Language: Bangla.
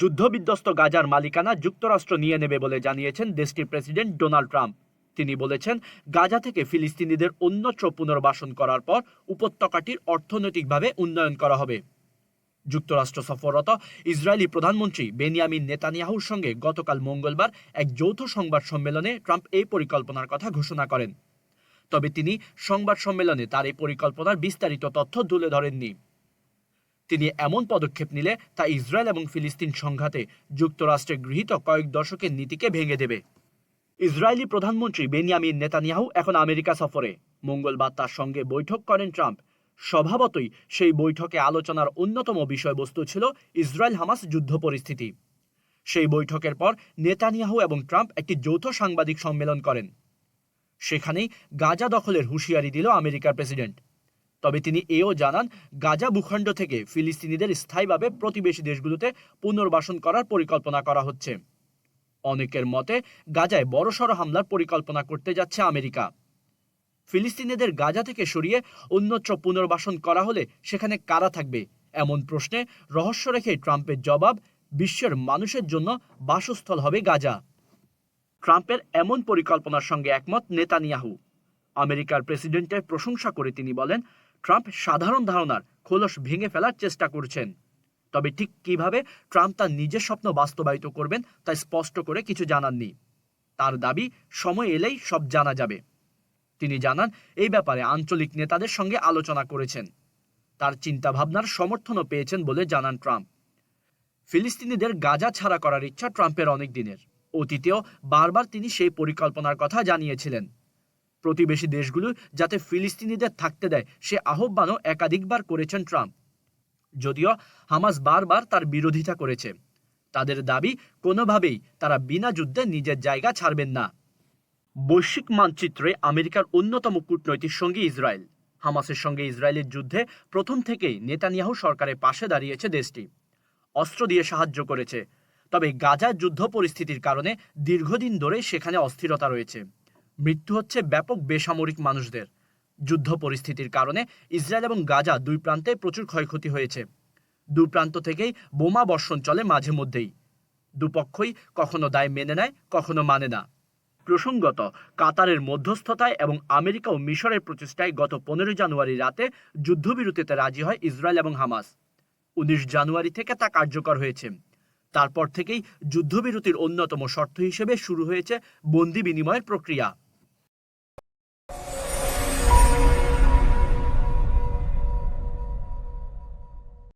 যুদ্ধবিধ্বস্ত গাজার মালিকানা যুক্তরাষ্ট্র নিয়ে নেবে বলে জানিয়েছেন দেশটির প্রেসিডেন্ট ডোনাল্ড ট্রাম্প। তিনি বলেছেন, গাজা থেকে ফিলিস্তিনিদের অন্যত্র পুনর্বাসন করার পর উপত্যকাটির অর্থনৈতিকভাবে উন্নয়ন করা হবে। যুক্তরাষ্ট্র সফররত ইসরায়েলি প্রধানমন্ত্রী বেনিয়ামিন নেতানিয়াহুর সঙ্গে গতকাল মঙ্গলবার এক যৌথ সংবাদ সম্মেলনে ট্রাম্প এই পরিকল্পনার কথা ঘোষণা করেন। তবে তিনি সংবাদ সম্মেলনে তার এই পরিকল্পনার বিস্তারিত তথ্য তুলে ধরেননি। তিনি এমন পদক্ষেপ নিলে তা ইসরায়েল এবং ফিলিস্তিন সংঘাতে যুক্তরাষ্ট্রে গৃহীত কয়েক দশকের নীতিকে ভেঙে দেবে। ইসরায়েলি প্রধানমন্ত্রী বেনিয়ামিন নেতানিয়াহু এখন আমেরিকা সফরে। মঙ্গলবার তার সঙ্গে বৈঠক করেন ট্রাম্প। স্বভাবতই সেই বৈঠকে আলোচনার অন্যতম বিষয়বস্তু ছিল ইসরায়েল হামাস যুদ্ধ পরিস্থিতি। সেই বৈঠকের পর নেতানিয়াহু এবং ট্রাম্প একটি যৌথ সাংবাদিক সম্মেলন করেন। সেখানেই গাজা দখলের হুঁশিয়ারি দিল আমেরিকার প্রেসিডেন্ট। তবে তিনি এও জানান, গাজা ভূখণ্ড থেকে ফিলিস্তিনিদের স্থায়ীভাবে প্রতিবেশী দেশগুলোতে পুনর্বাসন করার পরিকল্পনা করা হচ্ছে। অনেকের মতে, গাজায় বড়সড় হামলার পরিকল্পনা করতে যাচ্ছে আমেরিকা। ফিলিস্তিনিদের গাজা থেকে সরিয়ে অন্যত্র পুনর্বাসন করা হলে সেখানে কারা থাকবে? এমন প্রশ্নে রহস্য রেখে ট্রাম্পের জবাব, বিশ্বের মানুষের জন্য বাসস্থল হবে গাজা। ট্রাম্পের এমন পরিকল্পনার সঙ্গে একমত নেতানিয়াহু। আমেরিকার প্রেসিডেন্টের প্রশংসা করে তিনি বলেন ট্রাম্প সাধারণ ধারণার খোলস ভেঙে ফেলার চেষ্টা করছেন। তবে ঠিক কীভাবে ট্রাম্প তার নিজের স্বপ্ন বাস্তবায়িত করবেন তা স্পষ্ট করে কিছু জানাননি। তার দাবি, সময় এলেই সব জানা যাবে। তিনি জানান, এই ব্যাপারে আঞ্চলিক নেতাদের সঙ্গে আলোচনা করেছেন। তার চিন্তাভাবনার সমর্থনও পেয়েছেন বলে জানান ট্রাম্প। ফিলিস্তিনিদের গাজা ছাড়া করার ইচ্ছা ট্রাম্পের অনেক দিনের। অতীতেও বারবার তিনি সেই পরিকল্পনার কথা জানিয়েছিলেন। প্রতিবেশী দেশগুলো যাতে ফিলিস্তিনিদের থাকতে দেয়। সে আহ্বানও একাধিকবার করেছেন ট্রাম্প। যদিও হামাস বারবার তার বিরোধিতা করেছে। তাদের দাবি, কোনোভাবেই তারা বিনা যুদ্ধে নিজের জায়গা ছাড়বেন না। বৈশ্বিক মানচিত্রে আমেরিকার অন্যতম কূটনৈতিক সঙ্গী ইসরায়েল। হামাসের সঙ্গে ইসরায়েলের যুদ্ধে প্রথম থেকেই নেতানিয়াহু সরকারের পাশে দাঁড়িয়েছে দেশটি। অস্ত্র দিয়ে সাহায্য করেছে। তবে গাজার যুদ্ধ পরিস্থিতির কারণে দীর্ঘদিন ধরে সেখানে অস্থিরতা রয়েছে। মৃত্যু হচ্ছে ব্যাপক বেসামরিক মানুষদের। যুদ্ধ পরিস্থিতির কারণে ইসরায়েল এবং গাজা দুই প্রান্তে প্রচুর ক্ষয়ক্ষতি হয়েছে। দু প্রান্ত থেকেই বোমা বর্ষণ চলে মাঝে মধ্যেই। দুপক্ষই কখনো দায় মেনে নেয়, কখনো মানে না। প্রসঙ্গত, কাতারের মধ্যস্থতায় এবং আমেরিকা ও মিশরের প্রচেষ্টায় গত পনেরো জানুয়ারি রাতে যুদ্ধবিরতিতে রাজি হয় ইসরায়েল এবং হামাস। উনিশ জানুয়ারি থেকে তা কার্যকর হয়েছে। তারপর থেকেই যুদ্ধবিরতির অন্যতম শর্ত হিসেবে শুরু হয়েছে বন্দি বিনিময়ের প্রক্রিয়া।